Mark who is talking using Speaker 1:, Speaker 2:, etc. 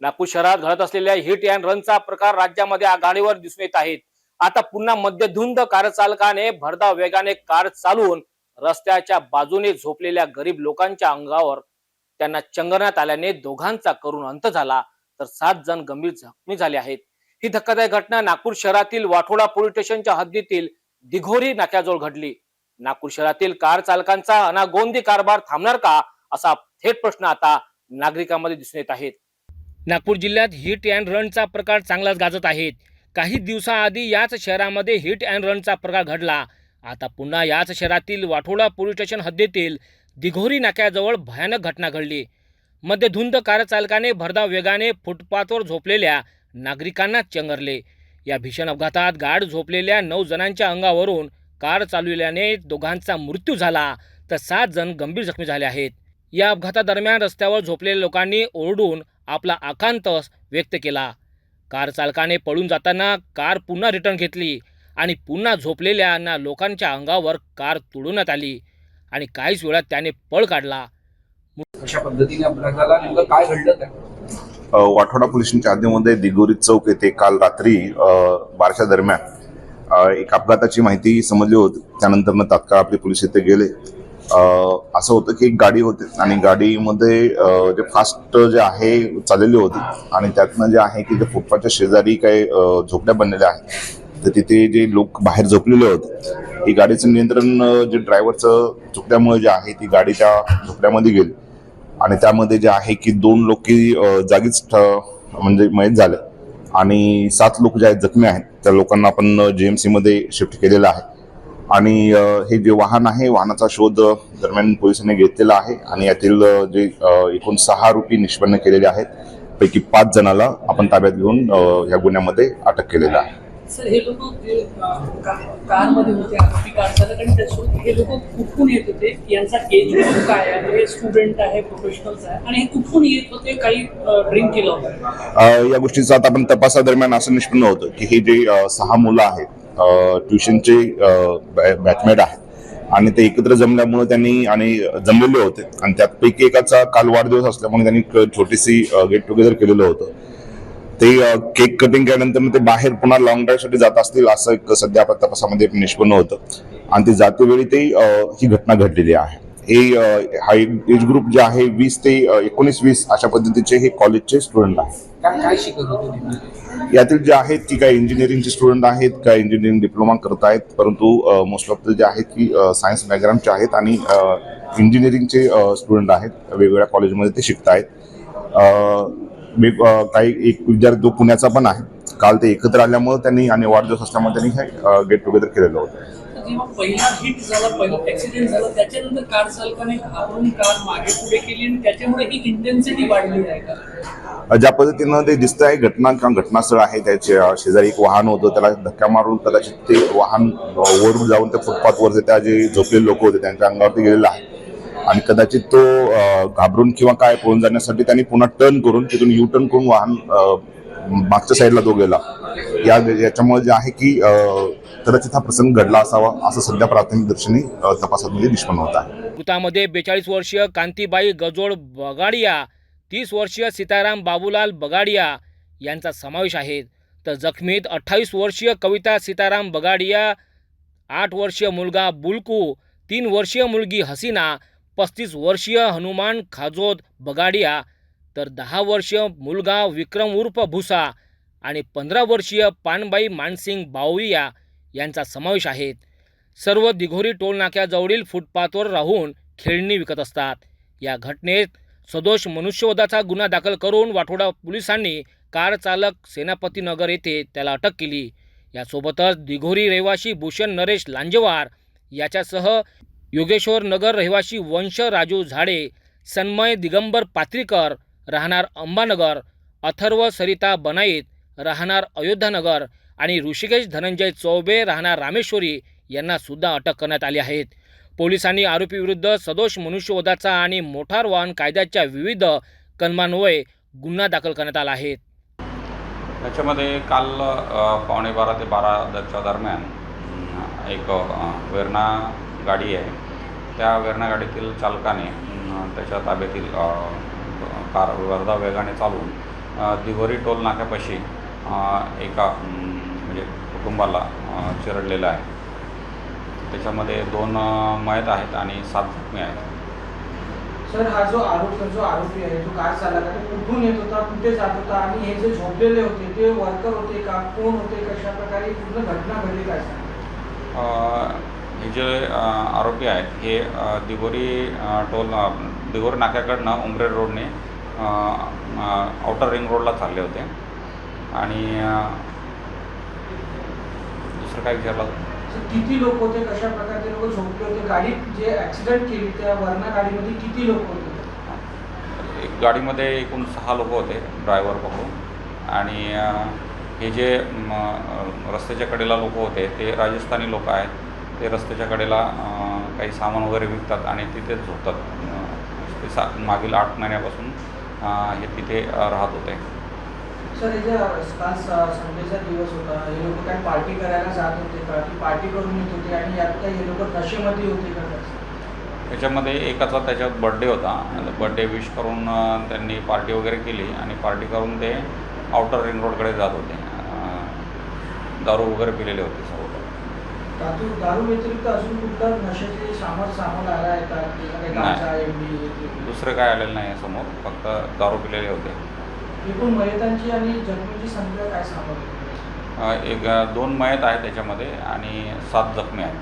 Speaker 1: नागपूर शहरात घडत असलेल्या हिट अँड रनचा प्रकार राज्यामध्ये आघाडीवर दिसून येत आहेत. आता पुन्हा मध्यधुंद कार चालकाने भरधाव वेगाने कार चालवून रस्त्याच्या बाजूने झोपलेल्या गरीब लोकांच्या अंगावर त्यांना चंगरण्यात आल्याने दोघांचा करून अंत झाला तर सात जण गंभीर जखमी झाले आहेत. ही धक्कादायक घटना नागपूर शहरातील वाठोडा पोलीस स्टेशनच्या हद्दीतील दिघोरी नाक्याजवळ घडली. नागपूर शहरातील कार चालकांचा अनागोंदी कारभार थांबणार का? असा थेट प्रश्न आता नागरिकांमध्ये दिसून येत आहेत. नागपूर जिल्ह्यात हिट अँड रनचा प्रकार चांगलाच गाजत आहेत. काही दिवसाआधी याच शहरामध्ये हिट अँड रनचा प्रकार घडला. आता पुन्हा याच शहरातील वाठोडा पोलीस स्टेशन हद्दीतील दिघोरी नाक्याजवळ भयानक घटना घडली. मध्यधुंद कार चालकाने भरधाव वेगाने फुटपाथवर झोपलेल्या नागरिकांना चंगरले. या भीषण अपघातात गाढ झोपलेल्या नऊ जणांच्या अंगावरून कार चालविल्याने दोघांचा मृत्यू झाला तर सात जण गंभीर जखमी झाले आहेत. या अपघातादरम्यान रस्त्यावर झोपलेल्या लोकांनी ओरडून आपला आकांत व्यक्त केला. कार चालकाने पळून जाताना कार पुन्हा रिटर्न घेतली आणि पुन्हा झोपलेल्या लोकांच्या अंगावर कार तुडवण्यात आली आणि काहीच वेळात त्याने पळ काढला.
Speaker 2: अशा पद्धतीने काय घडलं
Speaker 3: वाठोडा पोलिसांच्या हद्दीमध्ये दिगोरी चौक येथे काल रात्री बाराच्या दरम्यान एक अपघाताची माहिती समजली होती. त्यानंतर तात्काळ आपले पोलीस इथे गेले. असं होतं की एक गाडी होती. आणि गाडीमध्ये जे फास्ट जे आहे चाललेली होती. आणि त्यातनं जे आहे की ते फुटपाथच्या शेजारी काही झोपड्या बनलेल्या आहेत. तर तिथे जे लोक बाहेर झोपलेले होते ही गाडीचं नियंत्रण जे ड्रायव्हरचं झोपड्यामुळे जे आहे ती गाडी त्या झोपड्यामध्ये गेली. आणि त्यामध्ये जे आहे की दोन लोक जागीच ठ- म्हणजे मयत झाले. आणि सात लोक जे आहेत जखमी आहेत. त्या लोकांना आपण जीएमसी मध्ये शिफ्ट केलेलं आहे. आणि हे जे वाहन आहे वाहनाचा शोध दरम्यान पोलिसांनी घेतलेला आहे आणि यातील जे एकूण सहा आरोपी निष्पन्न केलेले आहेत पैकी पाच जणाला आपण ताब्यात घेऊन या गुन्ह्यामध्ये अटक केलेलं आहे.
Speaker 4: सर लोक जे अं, का- कारमध्ये होते आरोपी कार चालक आणि त्यासोबत लोक कुठून येत होते? यांचा एज ग्रुप काय आहे? स्टुडंट आहे प्रोफेशनल्स आहे आणि कुठून येत होते? काही ड्रिंक केलं होतं.
Speaker 3: अ, या गोष्टीचा आता आपण तपासादरम्यान असं निष्पन्न होतं की हे जे सहा मुलं आहेत ट्युशनचे बॅचमेट आहेत. आणि ते एकत्र जमल्यामुळे त्यांनी आणि जमलेले होते. आणि त्यापैकी एकाचा काल वाढदिवस असल्यामुळे त्यांनी एक छोटीशी गेट टुगेदर केलेलं होतं. ते केक कटिंग केल्यानंतर ते बाहेर पुन्हा लॉंग ड्राईव्हसाठी जात असतील असं एक सध्या आपल्या तपासामध्ये निष्पन्न होतं. आणि ते जातेवेळी ते ही घटना घडलेली आहे. हे हा एज ग्रुप जे आहे वीस ते एकोणीस वीस अशा पद्धतीचे हे कॉलेजचे स्टुडंट आहेत.
Speaker 2: काय काय?
Speaker 3: यातील जे आहेत की काही इंजिनिअरिंगचे स्टुडंट आहेत काही इंजिनिअरिंग डिप्लोमा करत आहेत परंतु मोस्ट ऑफ द जे आहेत की सायन्स बॅकग्राऊंडचे आहेत आणि इंजिनिअरिंगचे स्टुडंट आहेत. वेगवेगळ्या कॉलेजमध्ये ते शिकत आहेत काही एक विद्यार्थी तो पुण्याचा पण आहे. काल ते एकत्र आल्यामुळे त्यांनी आणि वाढदिवस असल्यामुळे त्यांनी हे गेट टुगेदर केलेलं होतं.
Speaker 4: जेव्हा पहिला हिट झाला पहिला ऍक्सिडेंट झाला त्याच्यानंतर कार चालकाने घाबरून कार मागे पुढे केली आणि त्याच्यामुळे ही इंटेन्सिटी वाढली आहे का?
Speaker 3: ज्या पद्धतीनं ते दिसत आहे घटना किंवा घटनास्थळ आहे त्याचे शेजारी एक वाहन होतं त्याला धक्का मारून कदाचित ते वाहन वरून जाऊन त्या फुटपाथवर त्या जे झोपलेले लोक होते त्यांच्या अंगावरती गेलेलं आहे. आणि कदाचित तो घाबरून किंवा काय पळून जाण्यासाठी त्यांनी पुन्हा टर्न करून तिथून यू टर्न करून वाहन मागच्या साईडला तो गेला. या याच्यामुळे जे आहे की कदाचित हा प्रसंग घडला असावा असं सध्या प्राथमिक दर्शनी तपासामध्ये निष्पन्न होत आहे.
Speaker 1: मृतामध्ये बेचाळीस वर्षीय कांतीबाई गजोड बगाडिया तीस वर्षीय सीताराम बाबूलाल बगाडिया यांचा समावेश आहे. तर जखमीत अठ्ठावीस वर्षीय कविता सीताराम बगाडिया आठ वर्षीय मुलगा बुलकू तीन वर्षीय मुलगी हसीना पस्तीस वर्षीय हनुमान खाजोद बगाडिया तर दहा वर्षीय मुलगा विक्रम उर्फ भुसा आणि पंधरा वर्षीय पानबाई मानसिंग बावळिया यांचा समावेश आहे. सर्व दिघोरी टोलनाक्याजवळील फुटपाथवर राहून खेळणी विकत असतात. या घटनेत सदोष मनुष्यवधाचा गुन्हा दाखल करून वाठोडा पोलिसांनी कार चालक सेनापती नगर येथे त्याला अटक केली. यासोबतच दिघोरी रहिवाशी भूषण नरेश लांजेवार याच्यासह योगेश्वर नगर रहिवाशी वंश राजू झाडे सन्मय दिगंबर पात्रीकर राहणार अंबानगर अथर्व सरिता बनाईत राहणार अयोध्यानगर आणि ऋषिकेश धनंजय चौबे राहणार रामेश्वरी यांना सुद्धा अटक करण्यात आली आहेत पोलिसांनी आरोपीविरुद्ध सदोष मनुष्यवधाचा आणि मोठार वाहन कायद्याच्या विविध कलमान्वये गुन्हा दाखल करण्यात आला आहे.
Speaker 5: याच्यामध्ये काल पावणे बारा ते बारा दरच्या दरम्यान एक वेरणा वेर्ना गाडी आहे. त्या वेर्ना गाडीतील चालकाने त्याच्या ताब्यातील कार वर्धा वेगाने चालवून दिघोरी टोल नाक्यापाशी एका म्हणजे कुटुंबाला चिरडलेलं आहे. त्याच्यामध्ये दोन मयत आहेत आणि सात जखमी आहेत.
Speaker 6: सर हा जो आरोपी जो आरोपी आहे जो कार चालक आहे तो कुठून येत होता कुठे जात होता आणि हे जे झोपलेले होते ते वर्कर होते का कोण होते कशा प्रकारे पूर्ण घटना घडली काय
Speaker 5: हे जे आरोपी आहेत हे अ, टोल अ, दिघोरी नाक्याकडनं उमरेड रोडने आउटर रिंग रोडला चालले होते. आणि दुसरं काय विचारलं
Speaker 6: किती लोक होते? कशा प्रकारे ते लोक झोपले होते? गाडी जे ऍक्सिडेंट केली त्या वर्णा गाडीमध्ये किती लोक होते?
Speaker 5: एक गाडीमध्ये एकूण सहा लोक होते ड्रायव्हर पकडून आणि हे जे रस्त्याच्या कडेला लोक होते ते राजस्थानी लोक आहेत. ते रस्त्याच्या कडेला काही सामान वगैरे विकतात आणि तिथेच झोपतात. ते सा मागील आठ महिन्यापासून हे तिथे राहत होते.
Speaker 6: सर हे काल संडेचा दिवस होता हे लोक काय पार्टी करायला जात होते का? की पार्टी करून येत होते आणि यात काय हे लोक नशेमध्ये होते का?
Speaker 5: त्याच्यामध्ये एकाचा त्याच्यात बड्डे होता. बड्डे विश करून त्यांनी पार्टी वगैरे केली आणि पार्टी करून ते आउटर रिंग रोडकडे जात होते. दारू वगैरे पिलेले होते सर्व
Speaker 6: दारू दारू व्यतिरिक्त अजून कुठला नशेचे सामान सामान आला आहे का?
Speaker 5: दुसरं काय आलेलं नाही समोर. फक्त दारू पिलेले होते.
Speaker 6: एकूण मयतांची आणि जखमींची संख्या काय सांगत
Speaker 5: एक दोन मयत आहेत त्याच्यामध्ये आणि सात जखमी आहेत.